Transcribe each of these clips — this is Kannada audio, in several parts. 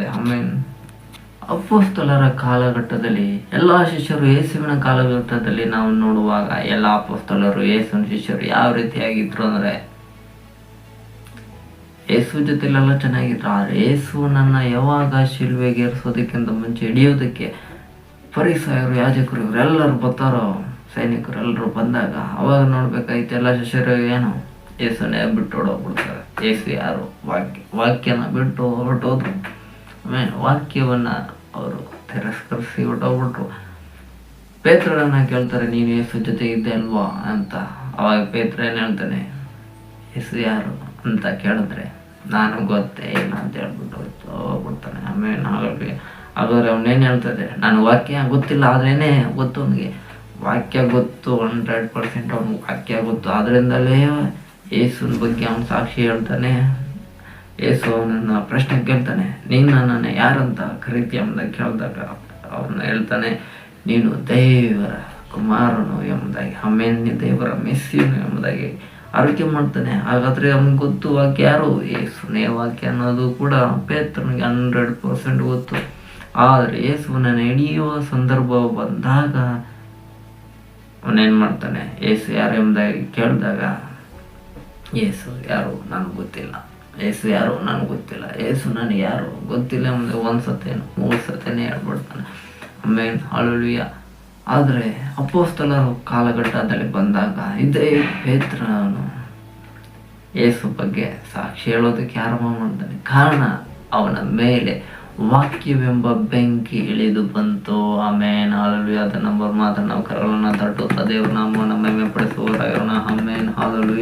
ಇರ್ತದೆ ಆಮೇಲೆ ಅಪೋಸ್ತಲರ ಕಾಲಘಟ್ಟದಲ್ಲಿ, ಎಲ್ಲ ಶಿಷ್ಯರು ಯೇಸುವಿನ ಕಾಲಘಟ್ಟದಲ್ಲಿ ನಾವು ನೋಡುವಾಗ ಎಲ್ಲ ಅಪೋಸ್ತಲರು, ಯೇಸುವಿನ ಶಿಷ್ಯರು ಯಾವ ರೀತಿಯಾಗಿದ್ರು ಅಂದ್ರೆ, ಯೇಸು ಜೊತೆಲೆಲ್ಲ ಚೆನ್ನಾಗಿದ್ರು ಯೇಸು ನನ್ನ ಯಾವಾಗ ಶಿಲ್ವೆಗೆ ಏರಿಸೋದಕ್ಕಿಂತ ಮುಂಚೆ ಹಿಡಿಯೋದಕ್ಕೆ ಪರಿಸಾಯರು ಯಾಜಕರು ಇವರೆಲ್ಲರೂ ಬರ್ತಾರೋ, ಸೈನಿಕರು ಎಲ್ಲರೂ ಬಂದಾಗ, ಅವಾಗ ನೋಡ್ಬೇಕಾಯ್ತು ಎಲ್ಲ ಶಿಷ್ಯರು ಏನು, ಯೇಸುನೇ ಬಿಟ್ಟು ಹೊಡೋಗ್ಬಿಡ್ತಾರೆ ಯೇಸು ಯಾರು? ವಾಕ್ಯ, ವಾಕ್ಯನ ಬಿಟ್ಟು ಹೊರಟೋದ್ರು. ವಾಕ್ಯವನ್ನ ಅವರು ತಿರಸ್ಕರಿಸಿ ಹೊಟ್ಟೋಗ್ಬಿಟ್ರು ಪೇತ್ರರನ್ನ ಕೇಳ್ತಾರೆ, ನೀನು ಯೇಸು ಜೊತೆ ಇದ್ದೆ ಅಲ್ವಾ ಅಂತ. ಅವಾಗ ಪೇತ್ರ ಏನು ಹೇಳ್ತಾನೆ, ಯೇಸು ಯಾರು? ಅಂತ ಕೇಳಿದ್ರೆ, ನಾನು ಗೊತ್ತೇ ಇಲ್ಲ ಅಂತ ಹೇಳ್ಬಿಟ್ಟು ಹೋಗ್ಬಿಡ್ತಾನೆ. ಆಮೇಲೆ ಹಾಗಾಗಿ ಹಾಗಾದ್ರೆ ಅವನೇನು ಹೇಳ್ತಾರೆ ನಾನು ವಾಕ್ಯ ಗೊತ್ತಿಲ್ಲ, ಆದ್ರೇನೆ ಗೊತ್ತು ಅವನಿಗೆ. ವಾಕ್ಯ ಗೊತ್ತು ಹಂಡ್ರೆಡ್ ಪರ್ಸೆಂಟ್ ಅವ್ನಿಗೆ ವಾಕ್ಯ ಗೊತ್ತು. ಅದರಿಂದಲೇ ಯೇಸುನ ಬಗ್ಗೆ ಅವನು ಸಾಕ್ಷಿ ಹೇಳ್ತಾನೆ. ಯೇಸು ನನ್ನ ಪ್ರಶ್ನೆ ಕೇಳ್ತಾನೆ, ನೀನು ನನ್ನನ್ನು ಯಾರಂತ ಕರೀತೀಯ ಎಂಬುದಾಗಿ ಕೇಳಿದಾಗ ಅವನು ಹೇಳ್ತಾನೆ, ನೀನು ದೇವರ ಕುಮಾರನು ಎಂಬುದಾಗಿ ಆಮೇಲೆ ದೇವರ ಮೆಸ್ಸಿಯನು ಎಂಬುದಾಗಿ ಆರೋಗ್ಯ ಮಾಡ್ತಾನೆ. ಹಾಗಾದ್ರೆ ಅವನಿಗೆ ಗೊತ್ತು ವಾಕ್ಯ ಯಾರು? ಏಸುನೇ ವಾಕ್ಯ ಅನ್ನೋದು ಕೂಡ ಪೇತ್ರನಿಗೆ ಹಂಡ್ರೆಡ್ ಪರ್ಸೆಂಟ್ ಗೊತ್ತು. ಆದರೆ ಯೇಸುವನ್ನ ಹಿಡಿಯುವ ಸಂದರ್ಭ ಬಂದಾಗ ಅವನೇನು ಮಾಡ್ತಾನೆ? ಏಸು ಯಾರು ಎಂಬುದಾಗಿ ಕೇಳಿದಾಗ, ಏಸು ಯಾರು? ನನಗೆ ಗೊತ್ತಿಲ್ಲ. ಯೇಸು ಯಾರು ನನಗೆ ಗೊತ್ತಿಲ್ಲ. ಏಸು ನನಗೆ ಯಾರು ಗೊತ್ತಿಲ್ಲ. ಮುಂದೆ ಒಂದು ಸತೇನು ಮೂರು ಸತೇನೆ ಹೇಳ್ಬಿಡ್ತಾನೆ. ಆಮೇಲೆ ಅಳುಳಿಯ ಆದರೆ ಅಪೋಸ್ತಲರ ಕಾಲಘಟ್ಟದಲ್ಲಿ ಬಂದಾಗ ಇದೇ ಪೇತ್ರನು ಏಸು ಬಗ್ಗೆ ಸಾಕ್ಷಿ ಹೇಳೋದಕ್ಕೆ ಆರಂಭ ಮಾಡ್ತಾನೆ ಕಾರಣ ಅವನ ಮೇಲೆ ವಾಕ್ಯವೆಂಬ ಬೆಂಕಿ ಇಳಿದು ಬಂತು. ಆಮೇನ್ ಹಾಲಲು ಅದ ನಂಬರ್ ಮಾತ್ರ ನಾವು ಕರಲನ್ನ ತಟ್ಟುತ್ತಾ ದೇವ್ರ ನಾಮವನ್ನು ಮಹಿಮೆ ಪಡಿಸುವುದಾಗಿರೋಣ ಆಮೇನ್ ಹಾಲಲು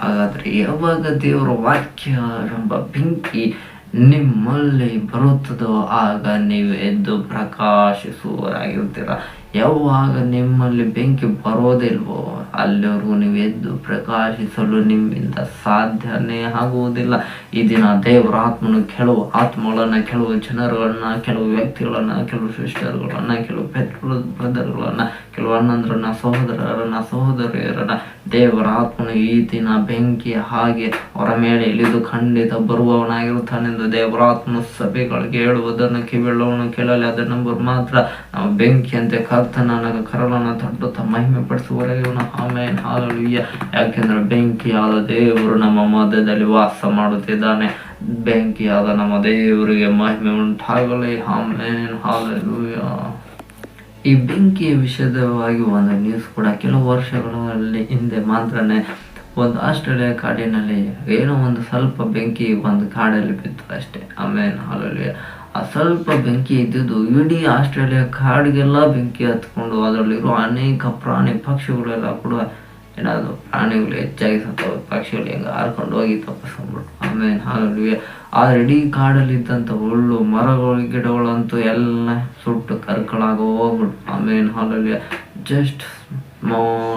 ಹಾಗಾದ್ರೆ ಯಾವಾಗ ದೇವರ ವಾಕ್ಯ ವಾಕ್ಯವೆಂಬ ಬೆಂಕಿ ನಿಮ್ಮಲ್ಲಿ ಬರುತ್ತದೋ ಆಗ ನೀವು ಎದ್ದು ಪ್ರಕಾಶಿಸುವರಾಗಿರ್ತೀರ ಯಾವಾಗ ನಿಮ್ಮಲ್ಲಿ ಬೆಂಕಿ ಬರೋದಿಲ್ವೋ ಅಲ್ಲಿವರೆಗೂ ನೀವು ಎದ್ದು ಪ್ರಕಾಶಿಸಲು ನಿಮ್ಮಿಂದ ಸಾಧ್ಯನೇ ಆಗುವುದಿಲ್ಲ. ಈ ದಿನ ದೇವರ ಆತ್ಮನು ಕೆಲವು ಆತ್ಮಗಳನ್ನು ಕೆಲವು ಜನರುಗಳನ್ನ ಕೆಲವು ವ್ಯಕ್ತಿಗಳನ್ನ ಕೆಲವು ಸಿಸ್ಟರ್ಗಳನ್ನ ಕೆಲವು ಪೆಟ್ರೋಲ್ ಬ್ರದರ್ಗಳನ್ನ ಕೆಲವು ಅಣ್ಣಂದ್ರನ್ನ ಸಹೋದರರನ್ನ ಸಹೋದರಿಯರನ್ನ ದೇವರ ಆತ್ಮನು ಈ ದಿನ ಬೆಂಕಿ ಹಾಗೆ ಅವರ ಮೇಲೆ ಇಳಿದು ಖಂಡಿತ ಬರುವವನಾಗಿರುತ್ತಾನೆಂದು ದೇವರ ಆತ್ಮನು ಸಭೆಗಳಿಗೆ ಹೇಳುವುದನ್ನು ಕಿವಿಳ್ಳವನು ಕೇಳಲಿ ಅದರ ನಂಬರ್ ಮಾತ್ರ. ನಾವು ಬೆಂಕಿಯಂತೆ ನನಗೆ ಕರಲನ್ನು ತಟ್ಟುತ್ತಾ ಮಹಿಮೆ ಪಡಿಸುವವರೆಗೂ ಆಮೇಲೆ ಹಾಲುಯ್ಯ ಯಾಕೆಂದ್ರೆ ಬೆಂಕಿಯಾದ ದೇವರು ನಮ್ಮ ಮಧ್ಯದಲ್ಲಿ ವಾಸ ಮಾಡುತ್ತಿದ್ದಾನೆ. ಬೆಂಕಿಯಾದ ನಮ್ಮ ದೇವರಿಗೆ ಮಹಿಮೆ ಉಂಟಾಗಲಿ. ಆಮೇಲೆ ಹಾಲುಯ್ಯ ಈ ಬೆಂಕಿಯ ವಿಷಯವಾಗಿ ಒಂದು ನ್ಯೂಸ್ ಕೂಡ ಕೆಲವು ವರ್ಷಗಳಲ್ಲಿ ಹಿಂದೆ. ಮಾತ್ರನೇ ಒಂದು ಆಸ್ಟ್ರೇಲಿಯಾ ಕಾಡಿನಲ್ಲಿ ಏನೋ ಒಂದು ಸ್ವಲ್ಪ ಬೆಂಕಿ ಒಂದು ಕಾಡಲ್ಲಿ ಬಿತ್ತು ಅಷ್ಟೇ. ಆಮೇಲೆ ಹಾಲಲ್ಲಿ ಆ ಸ್ವಲ್ಪ ಬೆಂಕಿ ಇದ್ದಿದ್ದು ಇಡೀ ಆಸ್ಟ್ರೇಲಿಯಾ ಕಾಡಿಗೆಲ್ಲ ಬೆಂಕಿ ಹತ್ಕೊಂಡು ಅದರಲ್ಲಿರೋ ಅನೇಕ ಪ್ರಾಣಿ ಪಕ್ಷಿಗಳೆಲ್ಲ ಕೂಡ ಏನಾದ್ರು ಪ್ರಾಣಿಗಳು ಹೆಚ್ಚಾಗಿ ಸತ್ತವೆ ಪಕ್ಷಿಗಳು ಹೆಂಗೆ ಹಾರ್ಕೊಂಡು ಹೋಗಿ ತಪ್ಪಿಸ್ಕೊಂಡ್ಬಿಟ್ಟು ಆಮೇಲೆ ಆ ಇಡೀ ಕಾಡಲ್ಲಿದ್ದಂಥ ಹುಲ್ಲು, ಮರಗಳು, ಗಿಡಗಳಂತೂ ಎಲ್ಲ ಸುಟ್ಟು ಕರ್ಕಳಾಗ ಹೋಗ್ಬಿಟ್ಟು ಆಮೇಲೆ ಹಾಲಲ್ಲಿ ಜಸ್ಟ್ ಸ್ಮಾಲ್